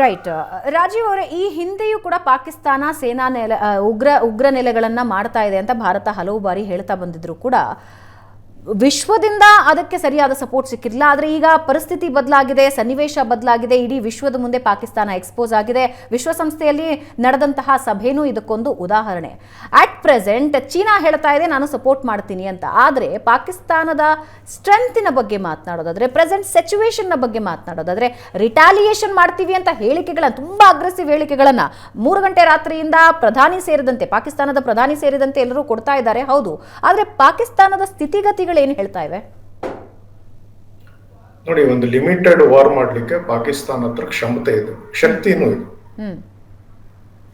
Right Rajiv ಅವರೇ, ಈ ಹಿಂದೆಯೂ ಕೂಡ ಪಾಕಿಸ್ತಾನ ಸೇನಾ ನೆಲೆ ಉಗ್ರ ಉಗ್ರ ನೆಲೆಗಳನ್ನು ಮಾಡ್ತಾ ಇದೆ ಅಂತ ಭಾರತ ಹಲವು ಬಾರಿ ಹೇಳ್ತಾ ಬಂದಿದ್ರು ಕೂಡ. ವಿಶ್ವದಿಂದ ಅದಕ್ಕೆ ಸರಿಯಾದ ಸಪೋರ್ಟ್ ಸಿಕ್ಕಿರಲಿಲ್ಲ. ಆದರೆ ಈಗ ಪರಿಸ್ಥಿತಿ ಬದಲಾಗಿದೆ, ಸನ್ನಿವೇಶ ಬದಲಾಗಿದೆ, ಇಡೀ ವಿಶ್ವದ ಮುಂದೆ ಪಾಕಿಸ್ತಾನ ಎಕ್ಸ್ಪೋಸ್ ಆಗಿದೆ. ವಿಶ್ವಸಂಸ್ಥೆಯಲ್ಲಿ ನಡೆದಂತಹ ಸಭೆನೂ ಇದಕ್ಕೊಂದು ಉದಾಹರಣೆ. ಅಟ್ ಪ್ರೆಸೆಂಟ್ ಚೀನಾ ಹೇಳ್ತಾ ಇದೆ, ನಾನು ಸಪೋರ್ಟ್ ಮಾಡ್ತೀನಿ ಅಂತ. ಆದರೆ ಪಾಕಿಸ್ತಾನದ ಸ್ಟ್ರೆಂತಿನ ಬಗ್ಗೆ ಮಾತನಾಡೋದಾದ್ರೆ ಪ್ರೆಸೆಂಟ್ ಸಿಚುವೇಶನ್ನ ಬಗ್ಗೆ ಮಾತನಾಡೋದಾದ್ರೆ ರಿಟಾಲಿಯೇಷನ್ ಮಾಡ್ತೀವಿ ಅಂತ ಹೇಳಿಕೆಗಳನ್ನ, ತುಂಬ ಅಗ್ರೆಸಿವ್ ಹೇಳಿಕೆಗಳನ್ನು ಮೂರು ಗಂಟೆ ರಾತ್ರಿಯಿಂದ ಪ್ರಧಾನಿ ಸೇರಿದಂತೆ, ಪಾಕಿಸ್ತಾನದ ಪ್ರಧಾನಿ ಸೇರಿದಂತೆ ಎಲ್ಲರೂ ಕೊಡ್ತಾ ಇದ್ದಾರೆ, ಹೌದು. ಆದರೆ ಪಾಕಿಸ್ತಾನದ ಸ್ಥಿತಿಗತಿಗಳು ಏನು ಹೇಳ್ತಾ ಇವೆ? ನೋಡಿ ಒಂದು ಲಿಮಿಟೆಡ್ ವಾರ್ ಮಾಡ್ಲಿಕ್ಕೆ ಪಾಕಿಸ್ತಾನ ಹತ್ರ ಕ್ಷಮತೆ ಇದೆ ಶಕ್ತಿನೂ ಇದೆ.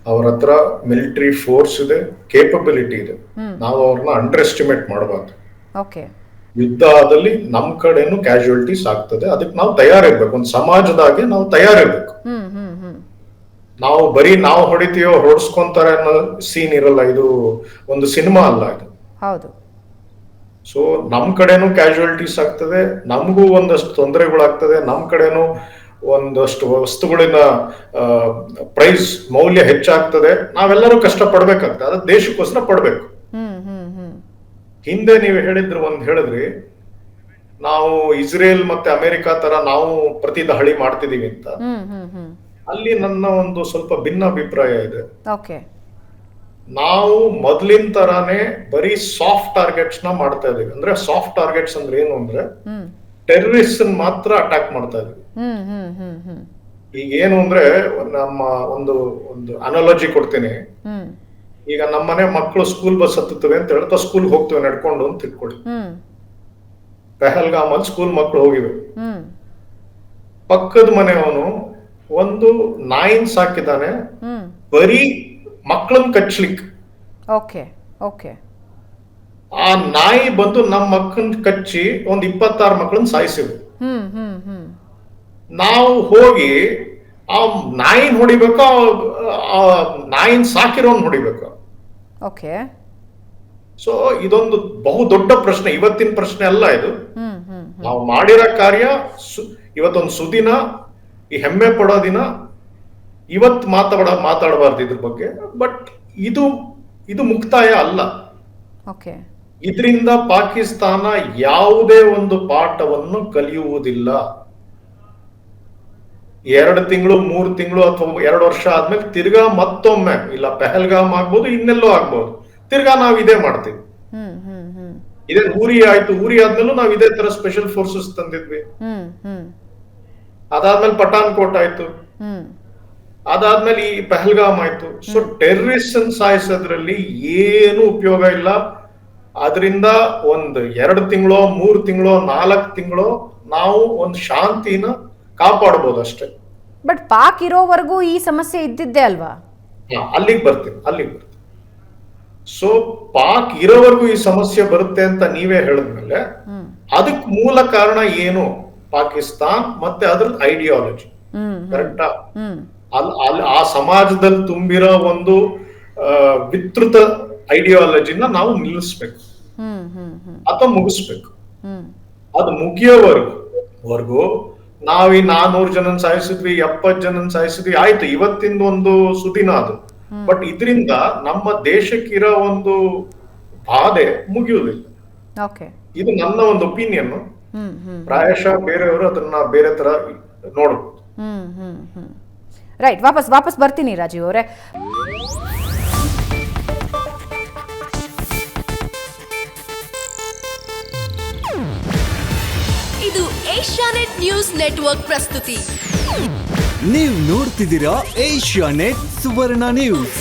ಅವ್ರ ಹತ್ರ ಮಿಲಿಟರಿ ಫೋರ್ಸ್ ಇದೆ ಕೇಪಬಿಲಿಟಿ ಇದೆ. ನಾವು ಅವ್ರನ್ನ ಅಂಡರ್ ಎಸ್ಟಿಮೇಟ್ ಮಾಡಬಾರ್ದು ಯುದ್ಧ ಆದಲ್ಲಿ ನಮ್ ಕಡೆನೂ ಕ್ಯಾಶುಯಾಲಿಟೀಸ್ ಆಗ್ತದೆ ಅದಕ್ಕೆ ನಾವು ತಯಾರಿರ್ಬೇಕು ಒಂದು ಸಮಾಜದಾಗೆ ನಾವು ತಯಾರಿರ್ಬೇಕು. ನಾವು ಬರೀ ನಾವು ಹೊಡಿತೀವೋ ಹೊಡ್ಸ್ಕೊಂತಾರೆ ಅನ್ನೋ ಸೀನ್ ಇರಲ್ಲ ಇದು ಒಂದು ಸಿನಿಮಾ ಅಲ್ಲ ಇದು. ಹೌದು. ಸೊ ನಮ್ ಕಡೆನೂ ಕ್ಯಾಶುಯಾಲಿಟೀಸ್ ಆಗ್ತದೆ ನಮಗೂ ಒಂದಷ್ಟು ತೊಂದರೆಗಳಾಗ್ತದೆ ನಮ್ ಕಡೆನೂ ಒಂದಷ್ಟು ವಸ್ತುಗಳಿನ ಪ್ರೈಸ್ ಮೌಲ್ಯ ಹೆಚ್ಚಾಗ್ತದೆ. ನಾವೆಲ್ಲರೂ ಕಷ್ಟ ಪಡ್ಬೇಕಾಗ್ತದೆ ಅದ ದೇಶಕ್ಕೋಸ್ಕರ ಪಡ್ಬೇಕು. ಹಿಂದೆ ನೀವು ಹೇಳಿದ್ರು ಒಂದ್ ಹೇಳಿದ್ರಿ ನಾವು ಇಸ್ರೇಲ್ ಮತ್ತೆ ಅಮೆರಿಕ ತರ ನಾವು ಪ್ರತಿ ದಾಳಿ ಮಾಡ್ತಿದೀವಿ ಅಂತ. ಅಲ್ಲಿ ನನ್ನ ಒಂದು ಸ್ವಲ್ಪ ಭಿನ್ನ ಅಭಿಪ್ರಾಯ ಇದೆ ನಾವು ಮೊದ್ಲಿನ ತರಾನೇ ಬರೀ ಸಾಫ್ಟ್ ಟಾರ್ಗೆಟ್ಸ್ನ ಮಾಡ್ತಾ ಇದೀವಿ. ಅಂದ್ರೆ ಸಾಫ್ಟ್ ಟಾರ್ಗೆಟ್ಸ್ ಅಂದ್ರೆ ಏನು ಅಂದ್ರೆ ಟೆರರಿಸ್ಟ್ ಮಾತ್ರ ಅಟ್ಯಾಕ್ ಮಾಡ್ತಾ ಇದೀವಿ. ಈಗ ಏನು ಅಂದ್ರೆ ನಮ್ಮ ಒಂದು ಒಂದು ಅನಾಲಜಿ ಕೊಡ್ತೀನಿ. ಈಗ ನಮ್ಮನೆ ಮಕ್ಕಳು ಸ್ಕೂಲ್ ಬಸ್ ಹತ್ತುತ್ತವೆ ಅಂತ ಹೇಳ್ತಾ ಸ್ಕೂಲ್ ಹೋಗ್ತೇವೆ ನಡ್ಕೊಂಡು ಅಂತ ತಿಳ್ಕೊಳ್ಳಿ. ಪೆಹಲ್ಗಾಮ್ ಅಲ್ಲಿ ಸ್ಕೂಲ್ ಮಕ್ಕಳು ಹೋಗಿವೆ. ಪಕ್ಕದ ಮನೆಯವನು ಒಂದು ನಾಯಿನ್ ಸಾಕಿದಾನೆ ಹ್ಮ್. ಬರೀ ಮಕ್ಕಳನ್ನ ಕಚ್ಲಿಕ್ಕೆ ಓಕೆ ಓಕೆ. ಆ ನಾಯಿ ಬಂದು ನಮ್ಮ ಮಕ್ಕಳನ್ನ ಕಚ್ಚಿ ಒಂದ್ ಇಪ್ಪತ್ತಾರು ಮಕ್ಕಳನ್ನ ಸಾಯಿಸಿದ್ರು ಹ್ಮ್ ಹ್ಮ್ ಹ್ಮ್. ನಾವು ಹೋಗಿ ಆ ನಾಯಿ ಹೊಡಿಬೇಕು ಆ ನಾಯಿನ್ ಸಾಕಿರೋನ್ ಹೊಡಿಬೇಕು? ಓಕೆ. ಸೊ ಇದೊಂದು ಬಹು ದೊಡ್ಡ ಪ್ರಶ್ನೆ ಇವತ್ತಿನ ಪ್ರಶ್ನೆ ಅಲ್ಲ ಇದು. ಹ್ಮ್ ಹ್ಮ್. ನಾವು ಮಾಡಿರೋ ಕಾರ್ಯ ಸು- ಇವತ್ತೊಂದು ಸುದಿನ ಈ ಹೆಮ್ಮೆ ಪಡೋ ದಿನ ಇವತ್ತು ಮಾತಾಡ ಮಾತಾಡಬಾರ್ದು ಇದ್ರ ಬಗ್ಗೆ ಬಟ್ ಇದು ಇದು ಮುಕ್ತಾಯ ಅಲ್ಲ. ಓಕೆ ಇದರಿಂದ ಪಾಕಿಸ್ತಾನ ಯಾವುದೇ ಒಂದು ಪಾಠವನ್ನು ಕಲಿಯುವುದಿಲ್ಲ. ಎರಡು ತಿಂಗಳು ಮೂರು ತಿಂಗಳು ಅಥವಾ ಎರಡು ವರ್ಷ ಆದ್ಮೇಲೆ ತಿರ್ಗಾ ಮತ್ತೊಮ್ಮೆ ಇಲ್ಲ ಪೆಹಲ್ಗಾಮ್ ಆಗ್ಬೋದು ಇನ್ನೆಲ್ಲೋ ಆಗ್ಬೋದು. ತಿರ್ಗಾ ನಾವು ಇದೇ ಮಾಡ್ತೀವಿ. ಇದೇ ಊರಿ ಆಯ್ತು ಊರಿ ಆದ್ಮೇಲೂ ನಾವು ಇದೇ ತರ ಸ್ಪೆಷಲ್ ಫೋರ್ಸಸ್ ತಂದಿದ್ವಿ. ಅದಾದ್ಮೇಲೆ ಪಠಾನ್ ಪಠಾನ್ಕೋಟ್ ಆಯ್ತು ಅದಾದ್ಮೇಲೆ ಈ ಪೆಹಲ್ಗಾಮ್ ಆಯ್ತು. ಸೊ ಟೆರರಿಸ್ಟ್ ಸಾಯಿಸೋದ್ರಲ್ಲಿ ಏನು ಉಪಯೋಗ ಇಲ್ಲ. ಅದರಿಂದ ಒಂದು ಎರಡು ತಿಂಗಳೋ ಮೂರ್ ತಿಂಗಳೋ ನಾಲ್ಕು ತಿಂಗಳೋ ನಾವು ಒಂದು ಶಾಂತಿನ ಕಾಪಾಡಬಹುದು ಅಷ್ಟೇ. ಬಟ್ ಪಾಕ್ ಇರೋವರೆಗೂ ಈ ಸಮಸ್ಯೆ ಇದ್ದಿದ್ದೆ ಅಲ್ವಾ? ಅಲ್ಲಿಗೆ ಬರ್ತೀನಿ ಅಲ್ಲಿಗೆ ಬರ್ತೀನಿ. ಸೊ ಪಾಕ್ ಇರೋವರೆಗೂ ಈ ಸಮಸ್ಯೆ ಬರುತ್ತೆ ಅಂತ ನೀವೇ ಹೇಳಿದ್ಮೇಲೆ ಅದಕ್ ಮೂಲ ಕಾರಣ ಏನು? ಪಾಕಿಸ್ತಾನ್ ಮತ್ತೆ ಅದ್ರ ಐಡಿಯಾಲಜಿ ಕರೆಕ್ಟಾ ಅಲ್ಲಿ ಅಲ್ಲಿ ಆ ಸಮಾಜದಲ್ಲಿ ತುಂಬಿರೋ ಒಂದು ವಿತೃತ ವಿಸ್ತೃತ ಐಡಿಯಾಲಜಿನ ನಾವು ನಿಲ್ಲಿಸ್ಬೇಕು. ಅಥವಾ ಮುಗಿಸ್ಬೇಕು. ಅದು ಮುಗಿಯೋವರೆಗೂ ವರ್ಗು ನಾವ್ ಈ ನಾನೂರು ಜನನ್ ಸಾಯಿಸಿದ್ವಿ ಎಪ್ಪತ್ ಜನನ್ ಸಾಯಿಸಿದ್ವಿ ಆಯ್ತು ಇವತ್ತಿಂದ ಒಂದು ಸುದಿನ ಅದು. ಬಟ್ ಇದರಿಂದ ನಮ್ಮ ದೇಶಕ್ಕಿರೋ ಒಂದು ಬಾಧೆ ಮುಗಿಯುವುದಿಲ್ಲ. ಇದು ನನ್ನ ಒಂದು ಒಪಿನಿಯನ್ ಪ್ರಾಯಶಃ ಬೇರೆಯವರು ಅದನ್ನ ಬೇರೆ ತರ ನೋಡಬಹುದು ರೈಟ್ ವಾಪಸ್ ವಾಪಸ್ ಬರ್ತೀನಿ ರಾಜೀವ್ ಅವರೇ. ಇದು ಏಷ್ಯಾನೆಟ್ ನ್ಯೂಸ್ ನೆಟ್ವರ್ಕ್ ಪ್ರಸ್ತುತಿ. ನೀವು ನೋಡ್ತಿದ್ದೀರಾ ಏಷ್ಯಾ ನೆಟ್ ಸುವರ್ಣ ನ್ಯೂಸ್.